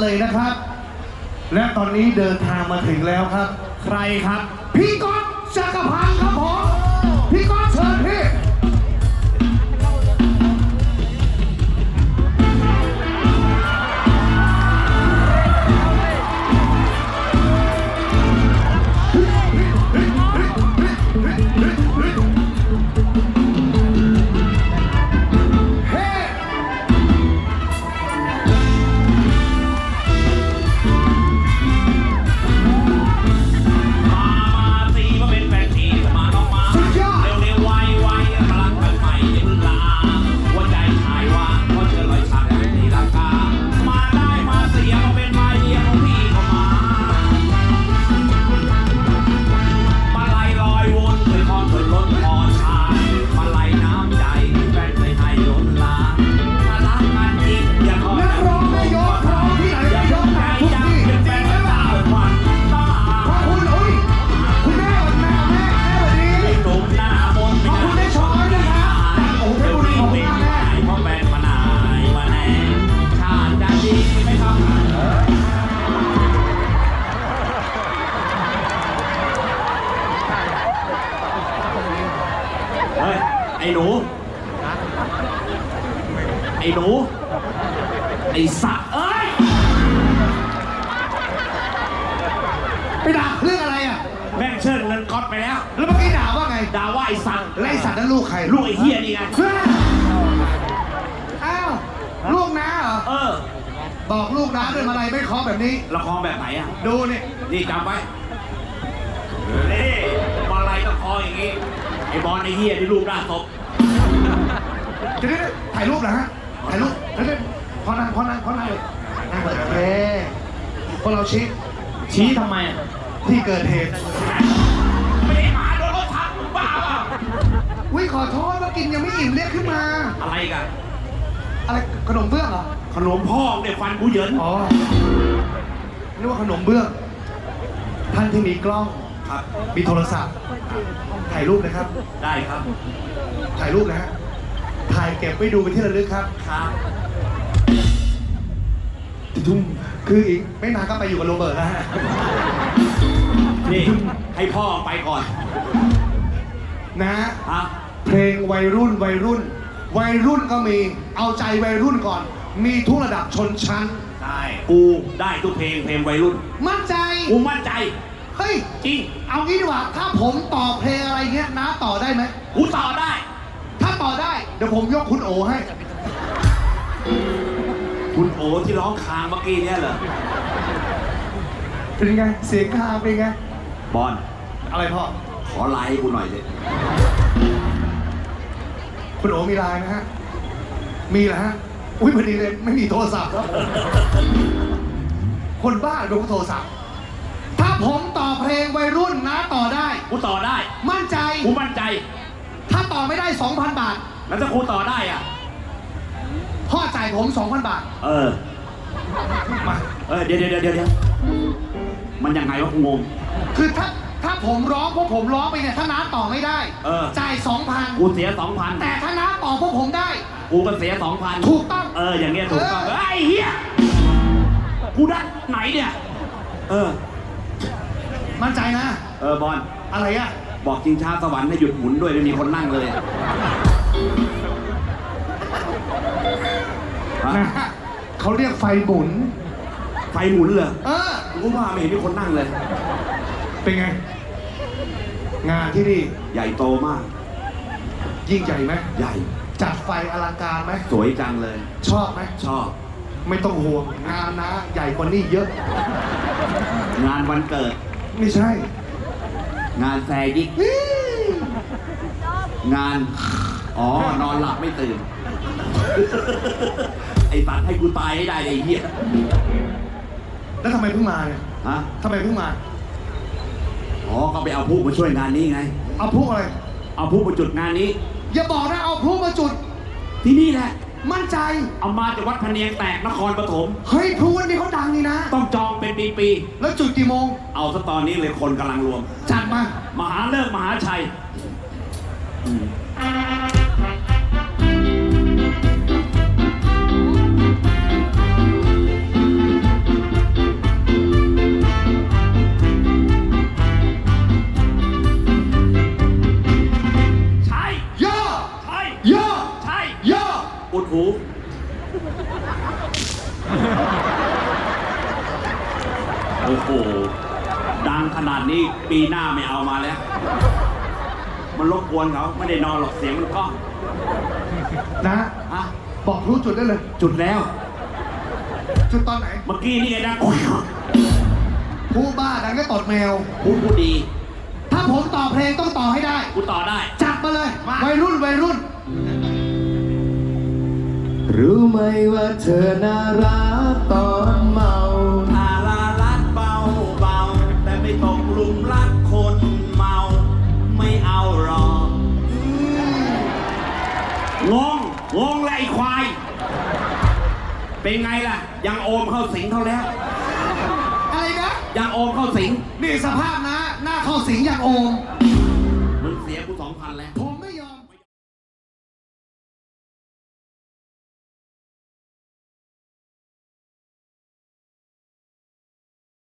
เลยนะครับ และตอนนี้เดินทางมาถึงแล้วครับ ใครครับ พี่ก๊อฟจักรพันธ์ครับผม อ้หนู ไอ้หนู ไอ้สัตว์เอ้ยไปด่าเรื่องอะไรอะ แม่งเชิญเงินก๊อตไปแล้ว แล้วเมื่อกี้ด่าว่าไงด่าว่าไอ้สัตว์แล้วไอ้สัตว์นั้นลูกใครลูกไอ้เฮียนี่ไง เฮ้ยอ้าว ลูกน้าเหรอ เออบอกลูกน้าด้วยมาลัยไม่เคาะแบบนี้ ละครแบบไหนอะ ดูนี่ นี่จำไว้ นี่บอลอะไรต้องคออย่างงี้ ไอ้บอลไอ้เฮียที่รูปหน้าศพ จะได้ถ่ายรูปเหรอฮะ ถ่ายรูปเดี๋ยวๆพอนั่งพอนั่งพอนั่งเลยนั่งเลยโอเคพวกเราชี้ชี้ทำไมอะที่เกิดเหตุ ไม่ได้มาโดนรถทับมึงบ้าเปล่าวิขอโทษว่ากินยังไม่อิ่มเรียกขึ้นมา อะไรกันอะไรขนมเบื้องเหรอ ขนมพ่อเนี่ยฟันกูเหยินอ๋อนึกว่าขนมเบื้อง ท่านที่มีกล้อง ครับ มีโทรศัพท์ ถ่ายรูปนะครับ ได้ครับ ถ่ายรูปนะฮะ ถ่ายเก็บไว้ดูเป็นที่ระลึกครับครับทุ่มคืออีกไม่นานก็ไปอยู่กับโรเบิร์ตแล้วฮะนี่ให้พ่อไปก่อนนะฮะฮะเพลงวัยรุ่นวัยรุ่น วัยรุ่นก็มีเอาใจวัยรุ่นก่อน มีทุกระดับชนชั้นได้กูได้ทุกเพลงเพลงวัยรุ่น มั่นใจกูมั่นใจเฮ้ยจริง เอางี้ดีกว่าถ้าผมต่อเพลงอะไรเงี้ยนะต่อได้ไหมกูต่อได้ถ้าต่ อได้ เดี๋ยวผมยกคุณโอให้ คุณโอที่ร้องคางเมื่อกี้เนี่ยเหรอ เป็นไง เสียงคางเป็นไง บอล อะไรพ่อ ขอไลน์ให้กูหน่อยเลยคุณโอมีไลน์นะฮะ มีเหรอฮะ อุ้ยพอดีเลยไม่มีโทรศัพท์ครับผมคนบ้าดูโทรศัพท์ ถ้าผมต่อเพลงวัยรุ่นนะต่อได้ กูต่อได้ มั่นใจ กูมั่นใจ ถ้าต่อไม่ได้ 2,000 บาท แล้วถ้ากูต่อได้อะ พ่อจ่ายผม 2,000 บาท เออ มา เออ เดี๋ยวเดี๋ยวเดี๋ยวเดี๋ยวมันยังไงวะกูงง คือถ้าถ้าผมร้องพวกผมร้องไปเนี่ยถ้าน้าต่อไม่ได้ เออ จ่าย กูเสียสองพัน2,000แต่ถ้าน้าต่อพวกผมได้ กูก็เสียสองพันถูกต้อง เออ อย่างเงี้ยถูกต้องเออเฮ้ยไอ้เฮียกูได้ไหนเนี่ย เออ มั่นใจนะ เออบอล อะไรอะ บอกจริงช้าสวรรค์ให้หยุดหมุนด้วยไม่มีคนนั่งเลยอะฮะ นะฮะเขาเรียกไฟหมุน ไฟหมุนเหรอเออกูว่าไม่เห็นมีคนนั่งเลย เป็นไง งานที่นี่ใหญ่โตมาก ยิ่งใหญ่ไหมใหญ่ จัดไฟอลังการไหมสวยจังเลย ชอบไหมชอบ ไม่ต้องห่วงงานนะ ใหญ่กว่านี้เยอะ งานวันเกิด ไม่ใช่งานแฟร์ยิกอี้งาน อ๋อ นอนหลับไม่ตื่น ไอ้ตัดให้กูตายให้ได้เลยไอ้เหี้ยแล้วทำไมเพิ่งมาเนี่ยฮะ ทำไมเพิ่งมา อ๋อ ก็ไปเอาผู้มาช่วยงานนี้ไง เอาพลุอะไร เอาผู้มาจุดงานนี้ อย่าบอกนะเอาพลุมาจุด ที่นี่แหละ มั่นใจ เอามาจากวัดพะเนียงแตกนครปฐม เฮ้ยพลุวันนี้เขาดังนี่นะ ต้องจองเป็นปีแล้วจุดกี่โมง ๆ เอาซะตอนนี้เลยคนกำลังรวม จัดมา มหาเลิกษ์มหาชัยอืม โอ้โหดังขนาดนี้ปีหน้าไม่เอามาแล้ว มันรบกวนเขาไม่ได้นอนหรอกเสียงมันก้องนะฮะบอกรู้จุดได้เลย จุดแล้ว จุดตอนไหนเมื่อกี้นี่ไงนะโอ้ยผู้บ้าดังก็ตดแมว พูดพูดดี ถ้าผมต่อเพลงต้องต่อให้ได้ กูต่อได้ จัดมาเลย มา วัยรุ่นวัยรุ่น รู้ไหมว่าเธอน่ารักตอนเมา เป็นไงล่ะ ยังโอมเข้าสิงเขาแล้ว อะไรนะยังโอมเข้าสิง นี่สภาพนะ หน้าเข้าสิงอย่างโอมมึงเสียกูสองพันแล้วโถ